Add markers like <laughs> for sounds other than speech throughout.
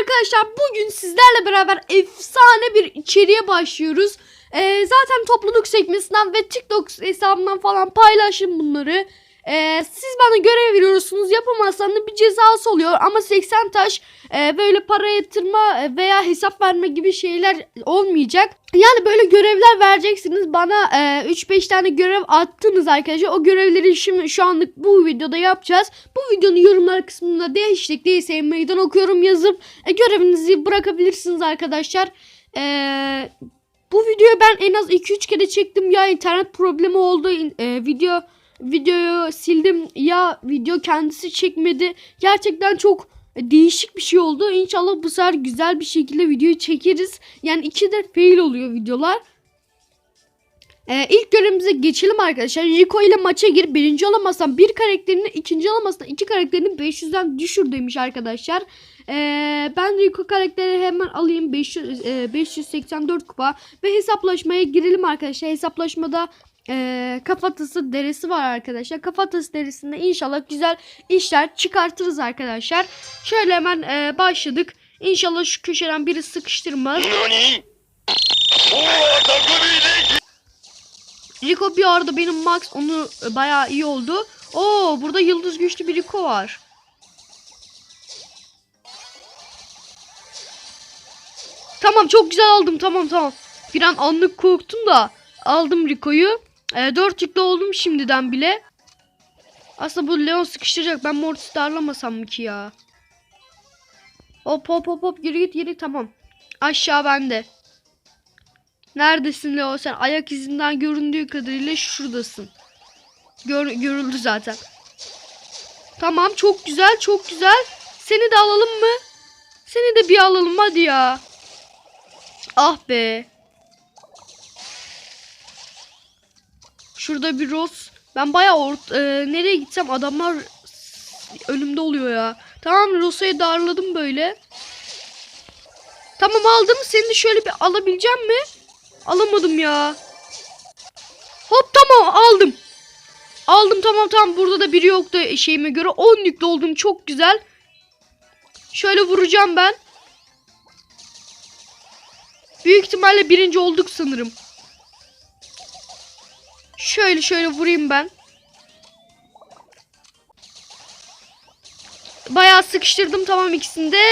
arkadaşlar bugün sizlerle beraber efsane bir içeriğe başlıyoruz. Ee, zaten topluluk sekmesinden ve TikTok hesabından falan paylaşın bunları. Ee, siz bana görev veriyorsunuz yapamazsan da bir cezası oluyor ama 80 taş e, böyle para yatırma veya hesap verme gibi şeyler olmayacak. Yani böyle görevler vereceksiniz bana e, 3-5 tane görev attınız arkadaşlar o görevleri şimdi şu anlık bu videoda yapacağız. Bu videonun yorumlar kısmında değişiklik değilse meydan okuyorum yazıp e, görevinizi bırakabilirsiniz arkadaşlar. Eee bu videoyu ben en az 2-3 kere çektim ya internet problemi oldu e, video videoyu sildim ya video kendisi çekmedi gerçekten çok değişik bir şey oldu İnşallah bu sefer güzel bir şekilde videoyu çekeriz yani iki de fail oluyor videolar ee, ilk görevimize geçelim arkadaşlar. Rico ile maça gir. Birinci olamazsan bir karakterini, ikinci olamazsan iki karakterini 500'den düşür demiş arkadaşlar. Ee, ben Rico karakteri hemen alayım. 500, e, 584 kupa. Ve hesaplaşmaya girelim arkadaşlar. Hesaplaşmada e, kafatası derisi var arkadaşlar. Kafatası derisinde inşallah güzel işler çıkartırız arkadaşlar. Şöyle hemen e, başladık. İnşallah şu köşeden biri sıkıştırmaz. Rico bir arada benim Max onu e, bayağı iyi oldu. Oo burada yıldız güçlü bir Rico var. Tamam çok güzel aldım tamam tamam. Bir an anlık korktum da aldım Rico'yu. E, 4 yüklü oldum şimdiden bile. Aslında bu Leon sıkıştıracak. Ben Mortis'i darlamasam mı ki ya? Hop hop hop hop geri git geri tamam. Aşağı bende. Neredesin Leo sen? Ayak izinden göründüğü kadarıyla şuradasın. Gör, görüldü zaten. Tamam çok güzel çok güzel. Seni de alalım mı? Seni de bir alalım hadi ya. Ah be. Şurada bir Rose. Ben bayağı ort e, nereye gitsem adamlar önümde oluyor ya. Tamam Rose'yu darladım böyle. Tamam aldım. Seni de şöyle bir alabileceğim mi? Alamadım ya. Hop tamam aldım. Aldım tamam tamam burada da biri yoktu şeyime göre. 10 yüklü oldum çok güzel. Şöyle vuracağım ben. Büyük ihtimalle birinci olduk sanırım. Şöyle şöyle vurayım ben. Bayağı sıkıştırdım tamam ikisini de.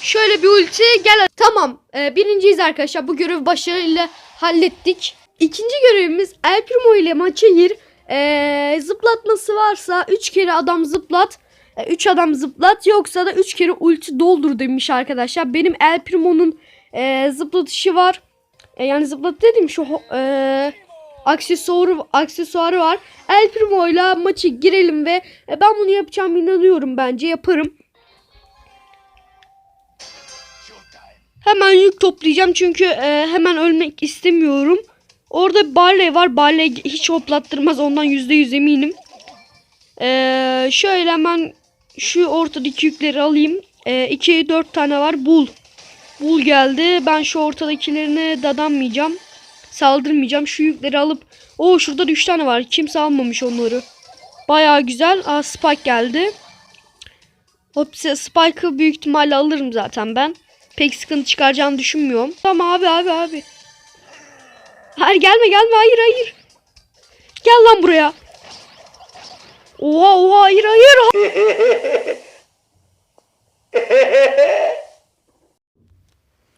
Şöyle bir ulti gel. Tamam e, birinciyiz arkadaşlar. Bu görevi başarıyla hallettik. İkinci görevimiz El Primo ile maça gir. E, zıplatması varsa 3 kere adam zıplat. 3 adam zıplat yoksa da 3 kere ulti doldur demiş arkadaşlar. Benim El Primo'nun e, zıplatışı var. E, yani zıplat dedim şu e, aksesuarı, aksesuarı var. El Primo maçı girelim ve e, ben bunu yapacağım inanıyorum bence yaparım. Hemen yük toplayacağım çünkü e, hemen ölmek istemiyorum. Orada Barley var. Barley hiç hoplattırmaz ondan %100 eminim. E, şöyle hemen şu ortadaki yükleri alayım. 2 e, 4 tane var. Bul. Bul geldi. Ben şu ortadakilerine dadanmayacağım. Saldırmayacağım. Şu yükleri alıp o şurada 3 tane var. Kimse almamış onları. Baya güzel. Aa, Spike geldi. Hop Spike'ı büyük ihtimalle alırım zaten ben pek sıkıntı çıkaracağını düşünmüyorum. Tamam abi abi abi. Hayır gelme gelme hayır hayır. Gel lan buraya. Oha oha hayır hayır.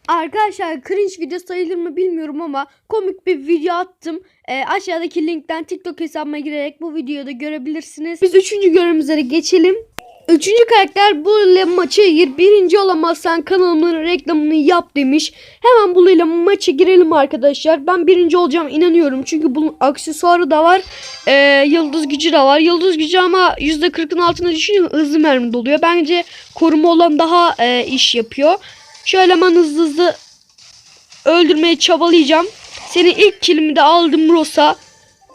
Arkadaşlar cringe video sayılır mı bilmiyorum ama komik bir video attım. Ee, aşağıdaki linkten TikTok hesabıma girerek bu videoyu da görebilirsiniz. Biz üçüncü görevimize geçelim. Üçüncü karakter bu ile maça gir. Birinci olamazsan kanalımın reklamını yap demiş. Hemen bu ile maça girelim arkadaşlar. Ben birinci olacağım inanıyorum. Çünkü bunun aksesuarı da var. Ee, yıldız gücü de var. Yıldız gücü ama %40'ın altına düşünüyor. Hızlı mermi doluyor. Bence koruma olan daha e, iş yapıyor. Şöyle hemen hızlı hızlı öldürmeye çabalayacağım. Senin ilk kilimi de aldım Rosa.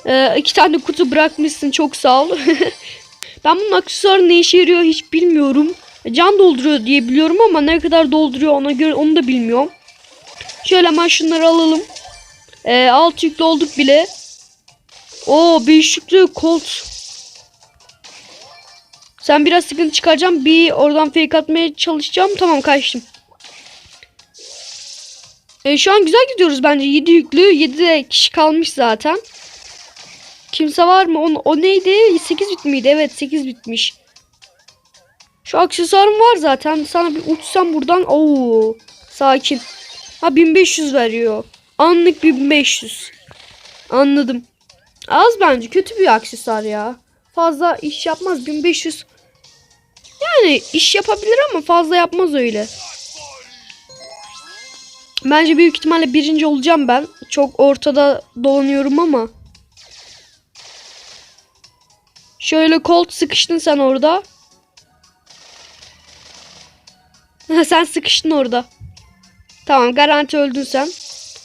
Ee, iki tane kutu bırakmışsın çok sağ ol. <laughs> Ben bunun aksesuarı ne işe yarıyor hiç bilmiyorum. Can dolduruyor diye biliyorum ama ne kadar dolduruyor ona göre onu da bilmiyorum. Şöyle hemen şunları alalım. Ee, alt yüklü olduk bile. Oo 5 yüklü Colt. Sen biraz sıkıntı çıkaracağım. Bir oradan fake atmaya çalışacağım. Tamam kaçtım. E, şu an güzel gidiyoruz bence. 7 yüklü. 7 de kişi kalmış zaten. Kimse var mı? O, o neydi? 8 bit miydi? Evet 8 bitmiş. Şu aksesuarım var zaten. Sana bir uçsam buradan. Oo, sakin. Ha 1500 veriyor. Anlık 1500. Anladım. Az bence. Kötü bir aksesuar ya. Fazla iş yapmaz. 1500. Yani iş yapabilir ama fazla yapmaz öyle. Bence büyük ihtimalle birinci olacağım ben. Çok ortada dolanıyorum ama. Şöyle Colt sıkıştın sen orada. sen sıkıştın orada. Tamam garanti öldün sen.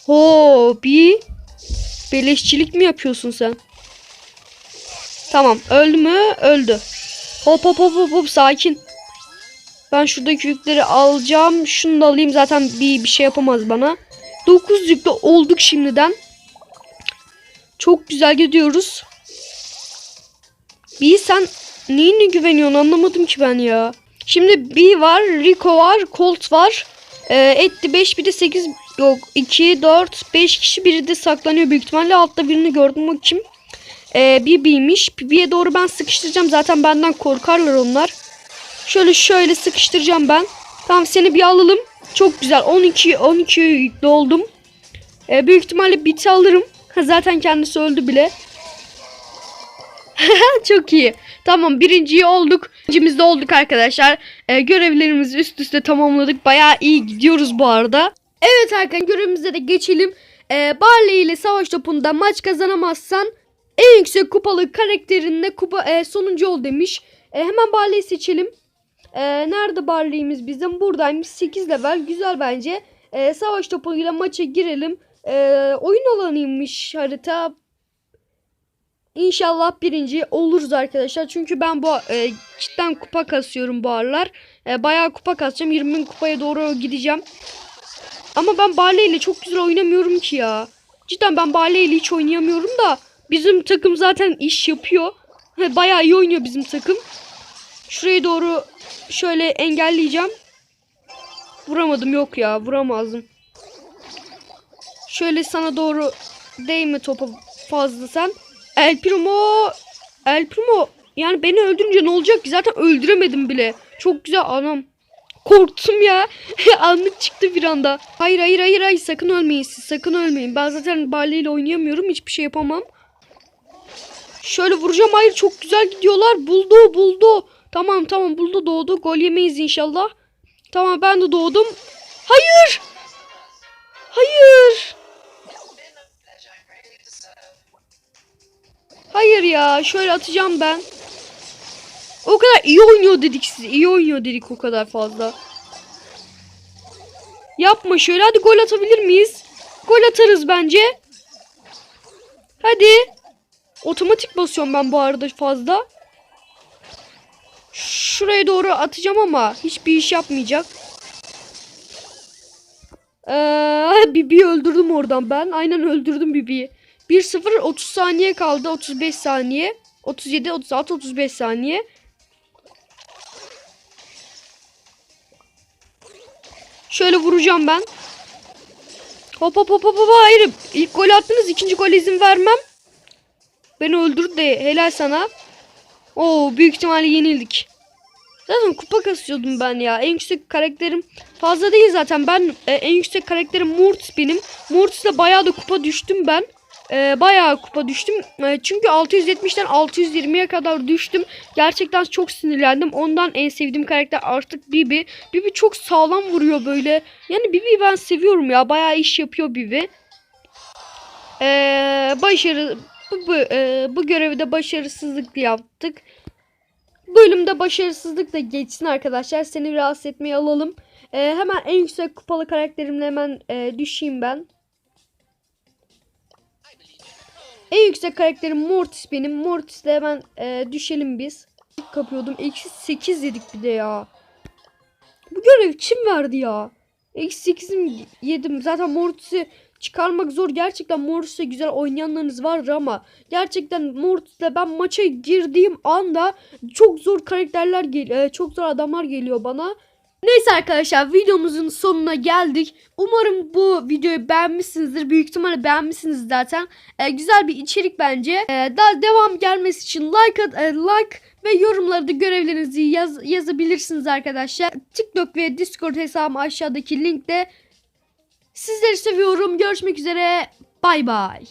Ho bir beleşçilik mi yapıyorsun sen? Tamam öldü mü? Öldü. Hop hop hop hop hop sakin. Ben şuradaki yükleri alacağım. Şunu da alayım zaten bir, bir şey yapamaz bana. 9 yüklü olduk şimdiden. Çok güzel gidiyoruz. Bir sen neyine güveniyorsun anlamadım ki ben ya. Şimdi B var, Rico var, Colt var. Ee, etti 5 bir de 8 yok 2 4 5 kişi biri de saklanıyor büyük ihtimalle altta birini gördüm o kim? Ee, BB'ymiş. BB'ye doğru ben sıkıştıracağım zaten benden korkarlar onlar. Şöyle şöyle sıkıştıracağım ben. Tamam seni bir alalım. Çok güzel 12 12 yüklü oldum. Ee, büyük ihtimalle biti alırım. Ha, zaten kendisi öldü bile. <laughs> Çok iyi. Tamam birinciyi olduk. İkincimizde olduk arkadaşlar. Ee, görevlerimizi üst üste tamamladık. Bayağı iyi gidiyoruz bu arada. Evet arkadaşlar görevimize de geçelim. Ee, Barley ile savaş topunda maç kazanamazsan en yüksek kupalı karakterinle kupa e, sonuncu ol demiş. E, hemen Barley'i seçelim. E, nerede Barley'imiz bizim? Buradaymış. 8 level. Güzel bence. E, savaş topuyla maça girelim. E, oyun alanıymış harita. İnşallah birinci oluruz arkadaşlar. Çünkü ben bu e, cidden kupa kasıyorum bu aralar. E, bayağı kupa kasacağım. 20 bin kupaya doğru gideceğim. Ama ben Barley ile çok güzel oynamıyorum ki ya. Cidden ben Barley ile hiç oynayamıyorum da. Bizim takım zaten iş yapıyor. Bayağı iyi oynuyor bizim takım. Şuraya doğru şöyle engelleyeceğim. Vuramadım yok ya vuramazdım. Şöyle sana doğru değme topa fazla sen. El Primo. El Primo. Yani beni öldürünce ne olacak ki? Zaten öldüremedim bile. Çok güzel anam. Korktum ya. <laughs> Anlık çıktı bir anda. Hayır hayır hayır hayır sakın ölmeyin siz sakın ölmeyin. Ben zaten Barley ile oynayamıyorum. Hiçbir şey yapamam. Şöyle vuracağım. Hayır çok güzel gidiyorlar. Buldu buldu. Tamam tamam buldu doğdu. Gol yemeyiz inşallah. Tamam ben de doğdum. Hayır. Hayır. Hayır ya. Şöyle atacağım ben. O kadar iyi oynuyor dedik size. İyi oynuyor dedik o kadar fazla. Yapma şöyle. Hadi gol atabilir miyiz? Gol atarız bence. Hadi. Otomatik basıyorum ben bu arada fazla. Şuraya doğru atacağım ama hiçbir iş yapmayacak. Ee, Bibi'yi öldürdüm oradan ben. Aynen öldürdüm Bibi'yi. 1-0 30 saniye kaldı. 35 saniye. 37, 36, 35 saniye. Şöyle vuracağım ben. Hop hop hop hop hop. Hayır. İlk gol attınız. ikinci gol izin vermem. Beni öldürdü de helal sana. Oo büyük ihtimalle yenildik. Zaten kupa kasıyordum ben ya. En yüksek karakterim fazla değil zaten. Ben e, en yüksek karakterim Mortis benim. Mortis'le bayağı da kupa düştüm ben. E, bayağı kupa düştüm. E, çünkü 670'ten 620'ye kadar düştüm. Gerçekten çok sinirlendim. Ondan en sevdiğim karakter artık Bibi. Bibi çok sağlam vuruyor böyle. Yani Bibi'yi ben seviyorum ya. Bayağı iş yapıyor Bibi. E, başarı bu, bu, e, bu görevi de başarısızlıkla yaptık. Bölümde başarısızlık da geçsin arkadaşlar. Seni rahatsız etmeye alalım. E, hemen en yüksek kupalı karakterimle hemen e, düşeyim ben. En yüksek karakterim Mortis benim. Mortis'le hemen e, düşelim biz. Kapıyordum. Eksi 8 yedik bir de ya. Bu görev kim verdi ya? Eksi 8'im yedim. Zaten Mortis'i çıkarmak zor. Gerçekten Mortis'le güzel oynayanlarınız vardır ama gerçekten Mortis'le ben maça girdiğim anda çok zor karakterler geliyor. Çok zor adamlar geliyor bana. Neyse arkadaşlar videomuzun sonuna geldik. Umarım bu videoyu beğenmişsinizdir. Büyük ihtimalle beğenmişsiniz zaten. Ee, güzel bir içerik bence. Ee, daha devam gelmesi için like at, e, like ve yorumlarda görevlerinizi yaz, yazabilirsiniz arkadaşlar. TikTok ve Discord hesabım aşağıdaki linkte. Sizleri seviyorum. Görüşmek üzere. Bay bay.